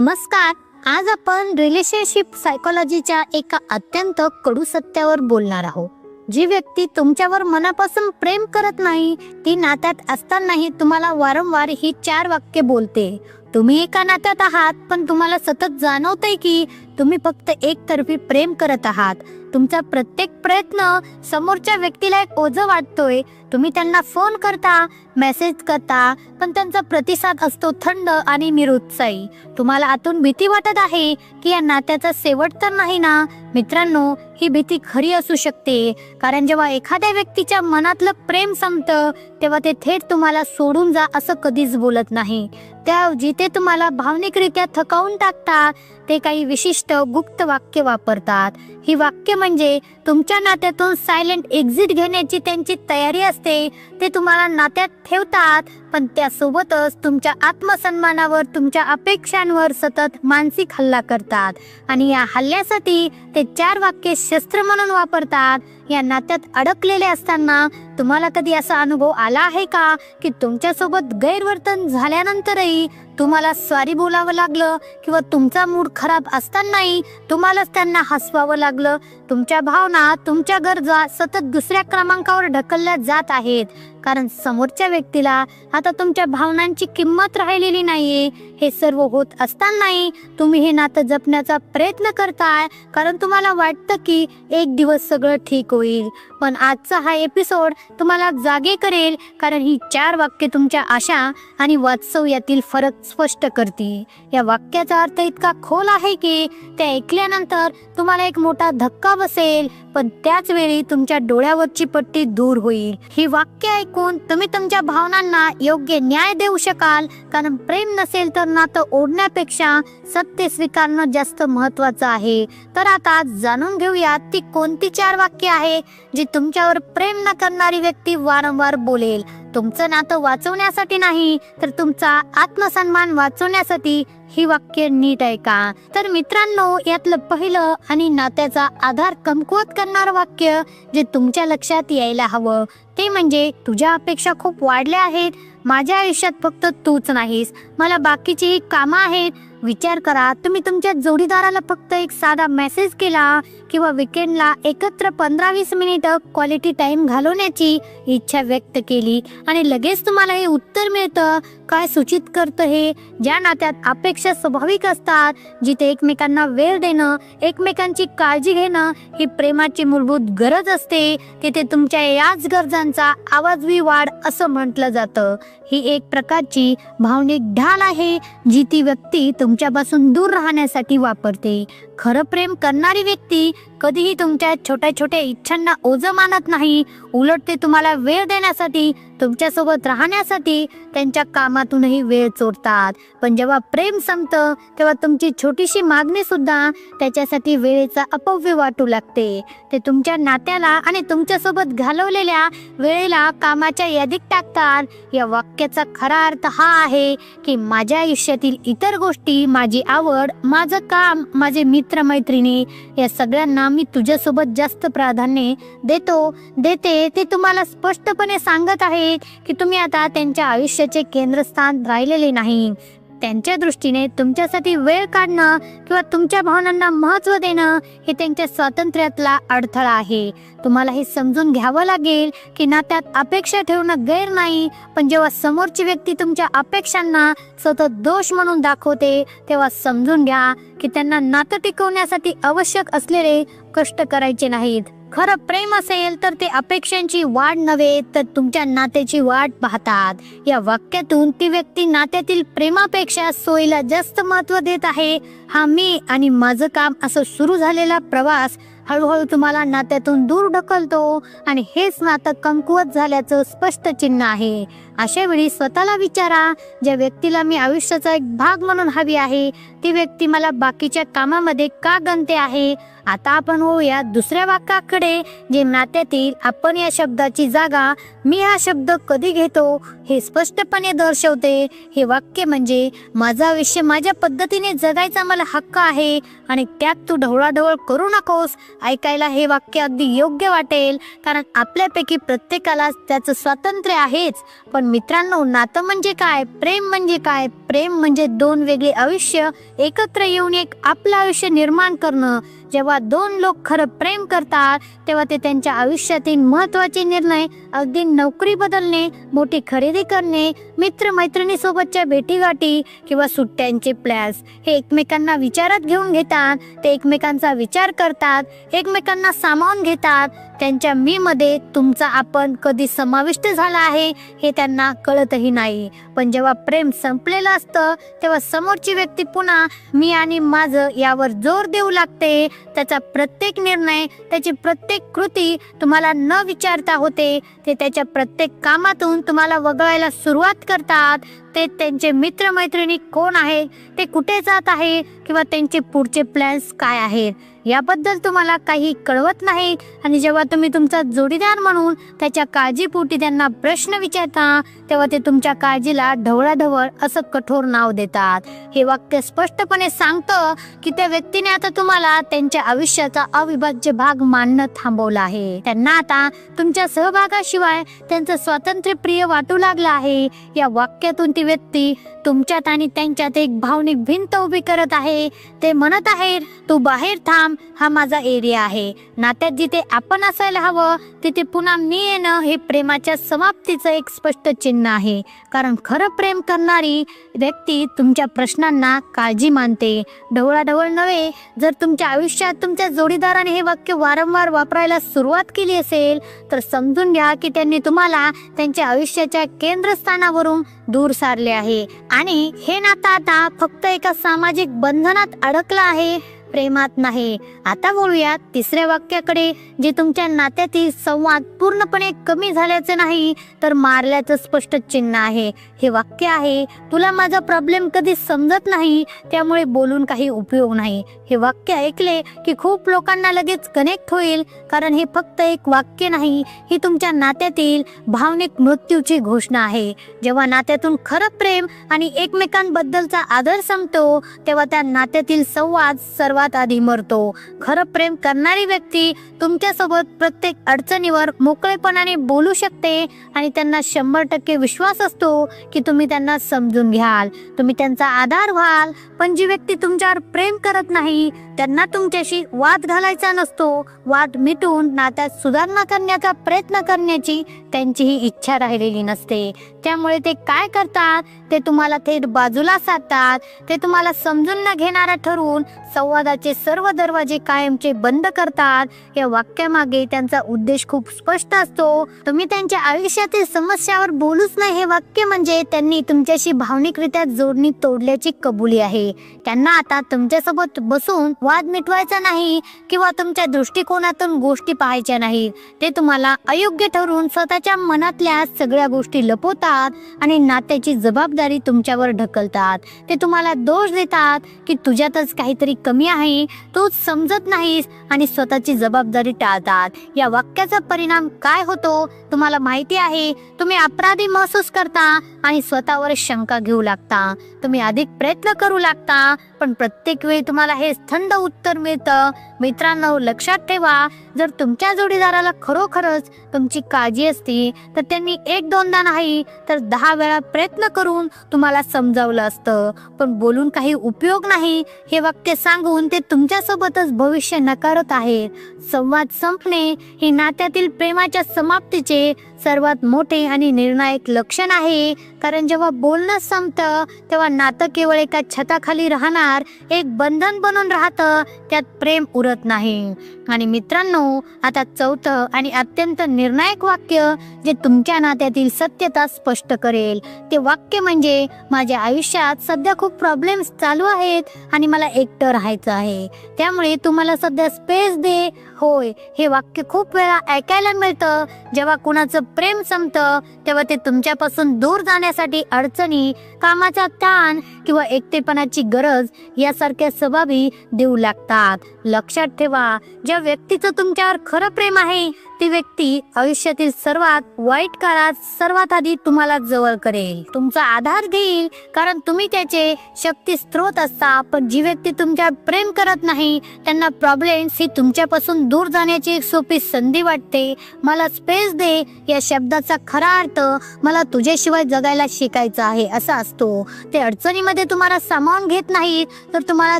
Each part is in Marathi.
नमस्कार आज आपण रिलेशनशिप सायकोलॉजीच्या एका अत्यंत कडू सत्यावर बोलणार आहोत. जी व्यक्ती तुमच्यावर मनापासून प्रेम करत नाही ती नात्यात असतानाही तुम्हाला वारंवार ही चार वाक्य बोलते. तुम्ही एका नात्यात आहात पण तुम्हाला सतत जाणवतंय की तुम्ही फक्त एकतर्फी प्रेम करत आहात. तुमचा प्रत्येक प्रयत्न समोरच्या व्यक्तीला एक ओझं वाटतोय. तुम्ही त्यांना फोन करता मेसेज करता पण त्यांचा प्रतिसाद असतो थंड आणि निरुत्साही. तुम्हाला आतून भीती वाटत आहे की या नात्याचा शेवट तर नाही ना? मित्रांनो ही भीती खरी असू शकते कारण जेव्हा एखाद्या व्यक्तीच्या मनातलं प्रेम संपतं तेव्हा ते थेट तुम्हाला सोडून जा असं कधीच बोलत नाही. त्याऐवजी ते तुम्हाला भावनिकरित्या थकावून टाकतात ते काही विशिष्ट गुप्त वाक्य वापरतात. ही वाक्य म्हणजे तुमच्या नात्यातून सायलेंट एक्झिट घेण्याची त्यांची तयारी असते ते तुम्हाला नात्यात ठेवतात पण त्यासोबतच तुमच्या आत्मसन्मानावर तुमच्या अपेक्षांवर सतत मानसिक हल्ला करतात. आणि या हल्ल्यासाठी ते चार वाक्य शस्त्र म्हणून वापरतात. या नात्यात अडकलेले असताना तुम्हाला कधी असा अनुभव आला आहे का? की तुमच्यासोबत गैरवर्तन झाल्यानंतरही तुम्हाला स्वारी बोलावं लागलं किंवा तुमचा मूड खराब असतानाही तुम्हालाच त्यांना हसवावं लागलं? तुमच्या भावना तुमच्या गरजा सतत दुसऱ्या क्रमांकावर ढकलल्या जात आहेत. कारण समोरच्या व्यक्तीला आता तुमच्या भावनांची किंमत राहिलेली नाहीये. हे सर्व होत असतानाही तुम्ही हे नातं जपण्याचा प्रयत्न करताय. कारण तुम्हाला वाटतं की एक दिवस सगळं ठीक होईल. पण आजचा हा एपिसोड तुम्हाला जागे करेल कारण ही चार वाक्य तुमच्या आशा आणि वास्तव यातील फरक स्पष्ट करते. या वाक्याचा अर्थ इतका खोल आहे की ते ऐकल्यानंतर तुम्हाला एक मोठा धक्का बसेल. पण त्याच वेळी तुमच्या डोळ्यावरची पट्टी दूर होईल. ही वाक्य ऐकून तुम्ही तुमच्या भावनांना योग्य न्याय देऊ शकाल. कारण प्रेम नसेल तर नातं ओढण्यापेक्षा सत्य स्वीकारणं जास्त महत्वाचं आहे. तर आता जाणून घेऊयात ती कोणती चार वाक्य आहे जी तुमच्यावर प्रेम न करणारी व्यक्ती वारंवार बोलेल. तुमचं नातं वाचवण्यासाठी नाही तर तुमचा आत्मसन्मान वाचवण्यासाठी ही वाक्य नीट आहे का तर मित्रांनो यातलं पहिलं आणि नात्याचा आधार कमकुवत करणारं वाक्य जे तुमच्या लक्षात यायला हवं ते म्हणजे तुझ्या अपेक्षा खूप वाढल्या आहेत. माझ्या आयुष्यात फक्त तूच नाहीस. मला बाकीचीही कामं आहेत. विचार करा. तुम्ही तुमच्या जोडीदाराला फक्त एक साधा मेसेज केला किंवा विकेंडला एकत्र पंधरा वीस मिनिटं क्वालिटी टाइम घालवण्याची इच्छा व्यक्त केली आणि लगेच तुम्हाला हे उत्तर मिळतं. काय सूचित करतं हे? ज्या नात्यात अपेक्षा स्वाभाविक असतात जिथे एकमेकांना वेळ देणं एकमेकांची काळजी घेणं ही प्रेमाची मूलभूत गरज असते तिथे तुमच्या याच गरजांचा आवाजवी वाढ असं म्हटलं जातं. ही एक प्रकारची भावनिक ढाल आहे जी ती व्यक्ती तुमच्यापासून दूर राहण्यासाठी वापरते. खरं प्रेम करणारी व्यक्ती कधीही तुमच्या छोट्या छोट्या इच्छांना ओझं मानत नाही. उलट ते तुम्हाला वेळ देण्यासाठी तुमच्यासोबत राहण्यासाठी त्यांच्या कामातूनही वेळ चोरतात. पण जेव्हा प्रेम संपतं तेव्हा तुमची छोटीशी मागणी सुद्धा त्याच्यासाठी वेळेचा अपव्य वाटू लागते. ते तुमच्या नात्याला आणि तुमच्यासोबत घालवलेल्या वेळेला कामाच्या यादीत टाकतात. या वाक्याचा खरा अर्थ हा आहे की माझ्या आयुष्यातील इतर गोष्टी माझी आवड माझं काम माझे मित्र मैत्रिणी या सगळ्यांना मी तुझ्यासोबत जास्त प्राधान्य देतो देते ते तुम्हाला स्पष्टपणे सांगत आहे. की तुम्ही आता त्यांच्या आयुष्याचे केंद्रस्थान राहिलेले नाही. त्यांच्या दृष्टीने तुमच्यासाठी वेळ काढणं किंवा तुमच्या भावनांना महत्त्व देणं हे त्यांच्या स्वातंत्र्यातला अडथळा आहे. तुम्हाला हे समजून घ्यावं लागेल की नात्यात अपेक्षा ठेवणं गैर नाही पण जेव्हा समोरची व्यक्ती तुमच्या अपेक्षांना सतत दोष म्हणून दाखवते तेव्हा समजून घ्या की त्यांना नातं टिकवण्यासाठी आवश्यक असलेले कष्ट करायचे नाहीत. खरं प्रेम असेल तर ते अपेक्षांची वाढ नव्हे तर तुमच्या नात्याची वाट पाहतात. या वाक्यातून ती व्यक्ती नात्यातील प्रेमापेक्षा सोयीला जास्त महत्त्व देत आहे. हा मी आणि माझं काम असं सुरू झालेला प्रवास हळूहळू तुम्हाला नात्यातून दूर ढकलतो आणि हेच नातं कमकुवत झाल्याचं स्पष्ट चिन्ह आहे. अशा वेळी स्वतःला विचारा ज्या व्यक्तीला मी आयुष्याचा एक भाग म्हणून हवी आहे ती व्यक्ती मला बाकीच्या कामामध्ये का गणते आहे? आता आपण होऊया दुसऱ्या वाक्याकडे. जे नात्यातील आपण या शब्दाची जागा मी हा शब्द कधी घेतो? हे स्पष्टपणे दर्शवते. हे वाक्य म्हणजे माझं आयुष्य माझ्या पद्धतीने जगायचा मला हक्क आहे आणि त्यात तू ढवळाढवळ करू नकोस. ऐकायला हे वाक्य अगदी योग्य वाटेल. कारण आपल्यापैकी प्रत्येकाला त्याचं स्वातंत्र्य आहेच. पण मित्रांनो नातं म्हणजे काय? प्रेम म्हणजे काय? प्रेम म्हणजे दोन वेगळे आयुष्य. एकत्र येऊन एक आपलं आयुष्य निर्माण करणं. जेव्हा दोन लोक खरं प्रेम करतात तेव्हा ते त्यांच्या आयुष्यातील महत्त्वाचे निर्णय अगदी नोकरी बदलणे मोठी खरेदी करणे मित्र मैत्रिणी सोबतच्या भेटीगाठी किंवा सुट्ट्यांचे प्लॅन्स हे एकमेकांना विचारात घेऊन घेतात ते एकमेकांचा विचार करतात एकमेकांना सामावून घेतात. त्यांच्या मी मध्ये तुमचा आपण कधी समाविष्ट झाला आहे हे त्यांना कळतही नाही. पण जेव्हा प्रेम संपलेलं असतं तेव्हा समोरची व्यक्ती पुन्हा मी आणि माझं यावर जोर देऊ लागते. त्याचा प्रत्येक निर्णय त्याची प्रत्येक कृती तुम्हाला न विचारता होते. ते त्याच्या प्रत्येक कामातून तुम्हाला वगळायला सुरुवात करतात. ते त्यांचे मित्रमैत्रिणी कोण आहे? ते कुठे जात आहे? किंवा त्यांचे पुढचे प्लॅन्स काय आहेत याबद्दल तुम्हाला काही कळवत नाही. आणि जेव्हा तुम्ही तुमचा जोडीदार म्हणून त्याच्या काळजीपोटी त्यांना प्रश्न विचारता तेव्हा ते तुमच्या काळजीला ढवळाढवळ असं कठोर नाव देतात. हे वाक्य स्पष्टपणे सांगतं की त्या व्यक्तीने आता तुम्हाला त्यांच्या आयुष्याचा अविभाज्य भाग मानणं थांबवलं आहे. त्यांना आता तुमच्या सहभागाशिवाय त्यांचं स्वातंत्र्य प्रिय वाटू लागलं आहे. या वाक्यातून ती व्यक्ती तुमच्यात आणि त्यांच्यात एक भावनिक भिंत उभी करत आहे. ते म्हणत आहेत तू बाहेर थांब हा माझा एरिया आहे. नात्यात जिथे आपण असायला हवं तिथे पुन्हा मी येणं हे प्रेमाच्या समाप्तीचं एक स्पष्ट चिन्ह आहे. कारण खरं प्रेम करणारी व्यक्ती तुमच्या प्रश्नांना काळजी मानते. ढवळाढवळ नव्हे जर तुमच्या आयुष्यात तुमच्या जोडीदाराने हे वाक्य वारंवार वापरायला सुरुवात केली असेल तर समजून घ्या की त्यांनी तुम्हाला त्यांच्या आयुष्याच्या केंद्रस्थानावरून दूर सारले आहे. आणि हे नातं आता फक्त एका सामाजिक बंधनात अडकलं आहे. प्रेमात नाही. आता बोलूया तिसऱ्या वाक्याकडे जे तुमच्या नात्यातील संवाद पूर्णपणे कमी झाल्याचे नाही तर मारल्याचं स्पष्ट चिन्ह आहे. हे वाक्य आहे तुला माझा प्रॉब्लेम कधी समजत नाही त्यामुळे बोलून काही उपयोग नाही. हे वाक्य ऐकले की खूप लोकांना लगेच कनेक्ट होईल कारण हे फक्त एक वाक्य नाही ही तुमच्या नात्यातील भावनिक मृत्यूची घोषणा आहे. जेव्हा नात्यातून खरं प्रेम आणि एकमेकांबद्दलचा आदर संपतो तेव्हा त्या नात्यातील संवाद सर्व सर्वात आधी मरतो. खरं प्रेम करणारी व्यक्ती तुमच्यासोबत प्रत्येक अडचणीवर मोकळेपणाने बोलू शकते आणि त्यांना शंभर टक्के विश्वास असतो की तुम्ही त्यांना समजून घ्याल. तुम्ही त्यांचा आधार व्हाल पण जी व्यक्ती तुमच्यावर प्रेम करत नाही त्यांना तुमच्याशी वाद घालायचा नसतो. वाद मिटून नात्यात सुधारणा करण्याचा प्रयत्न करण्याची त्यांचीही इच्छा राहिलेली नसते. त्यामुळे ते काय करतात? ते तुम्हाला थेट बाजूला साधतात. ते तुम्हाला समजून न घेणारा ठरवून संवाद संवादाचे सर्व दरवाजे कायमचे बंद करतात. या वाक्यामागे त्यांचा उद्देश खूप स्पष्ट असतो. तुम्ही त्यांच्या आयुष्यातील समस्यावर बोलूच नाही हे वाक्य म्हणजे त्यांनी तुमच्याशी भावनिकरित्या जोडणी तोडल्याची कबुली आहे. त्यांना आता तुमच्यासोबत बसून वाद मिटवायचा नाही किंवा तुमच्या दृष्टिकोनातून गोष्टी पाहायच्या नाहीत ते तुम्हाला अयोग्य ठरवून स्वतःच्या मनातल्या सगळ्या गोष्टी लपवतात आणि नात्याची जबाबदारी तुमच्यावर ढकलतात. ते तुम्हाला दोष देतात की तुझ्यातच काहीतरी कमी आहे नाही तूच समजत नाहीस आणि स्वतःची जबाबदारी टाळतात. या वाक्याचा परिणाम काय होतो तुम्हाला माहिती आहे. तुम्ही अपराधी महसूस करता आणि स्वतःवर शंका घेऊ लागता. तुम्ही अधिक प्रयत्न करू लागता. पण प्रत्येक वेळी तुम्हाला हे थंड उत्तर मिळतं. मित्रांनो लक्षात ठेवा जर तुमच्या जोडीदाराला खरोखरच तुमची काळजी असती तर त्यांनी एक दोनदा नाही तर दहा वेळा प्रयत्न करून तुम्हाला समजावलं असतं. पण बोलून काही उपयोग नाही हे वाक्य सांगून ते तुमच्यासोबतच भविष्य नकारत आहेत. संवाद संपणे हे नात्यातील प्रेमाच्या समाप्तीचे सर्वात मोठे आणि निर्णायक लक्षण आहे. कारण जेव्हा बोलणं संपतं तेव्हा नातं केवळ एका छताखाली राहणार एक बंधन बनून राहतं त्यात प्रेम उरत नाही. आणि मित्रांनो आता चौथं आणि अत्यंत निर्णायक वाक्य जे तुमच्या नात्यातील सत्यता स्पष्ट करेल. ते वाक्य म्हणजे माझ्या आयुष्यात सध्या खूप प्रॉब्लेम्स चालू आहेत आणि मला एकटं राहायचं आहे. त्यामुळे तुम्हाला सध्या स्पेस दे. होय हे वाक्य खूप वेळा ऐकायला मिळतं. जेव्हा कुणाचं प्रेम संपतं तेव्हा ते तुमच्यापासून दूर जाण्यासाठी अडचणी कामाचा ताण किंवा एकटेपणाची गरज यासारख्या स्वभावी देऊ लागतात. लक्षात ठेवा ज्या व्यक्तीचं तुमच्यावर खरं प्रेम आहे ती व्यक्ती आयुष्यातील सर्वात वाईट काळात सर्वात आधी तुम्हाला जवळ करेल. तुमचा आधार घेईल कारण तुम्ही त्याचे शक्ती स्त्रोत असता पण जी व्यक्ती तुमच्या प्रेम करत नाही त्यांना प्रॉब्लेम्स ही तुमच्यापासून दूर जाण्याची एक सोपी संधी वाटते. मला स्पेस दे या शब्दाचा खरा अर्थ मला तुझ्याशिवाय जगायला शिकायचं आहे असा असतो. ते अडचणीमध्ये तुम्हाला सामावून घेत नाही तर तुम्हाला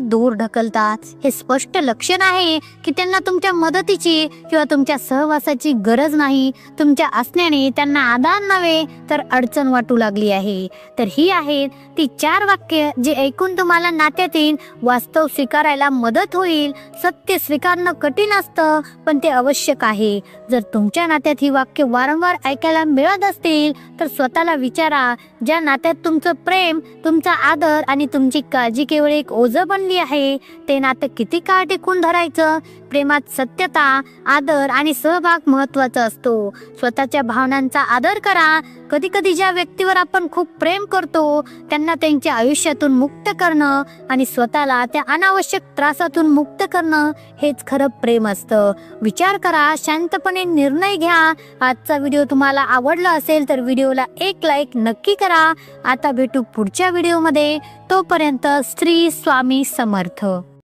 दूर ढकलतात. हे स्पष्ट लक्षण आहे की त्यांना तुमच्या मदतीची किंवा तुमच्या सहवासाची गरज नाही तुमच्या असण्याने त्यांना आदान नव्हे तर अडचण वाटू लागली आहे. तर ही आहेत ती चार वाक्य जे ऐकून तुम्हाला नात्यातील वास्तव स्वीकारायला मदत होईल. सत्य स्वीकारणं कठीण असतं पण ते आवश्यक आहे. जर तुमच्या नात्यात ही वाक्य वारंवार ऐकायला मिळत असतील तर स्वतःला विचारा. ज्या नात्यात तुमचं प्रेम तुमचा आदर आणि तुमची काळजी केवळ एक ओझं बनली आहे ते नातं किती काळ टिकून धरायचं? प्रेमात सत्यता आदर आणि सहभाग महत्त्वाचा असतो. स्वतःच्या भावनांचा आदर करा. कधी कधी ज्या व्यक्तीवर आपण खूप प्रेम करतो त्यांना त्यांच्या आयुष्यातून मुक्त करणं आणि स्वतःला त्या अनावश्यक त्रासातून मुक्त करणं हेच खरं प्रेम असतं. विचार करा शांतपणे निर्णय घ्या. आजचा व्हिडिओ तुम्हाला आवडला असेल तर व्हिडिओला एक लाईक नक्की करा. आता भेटू पुढच्या व्हिडिओमध्ये. तोपर्यंत श्री स्वामी समर्थ.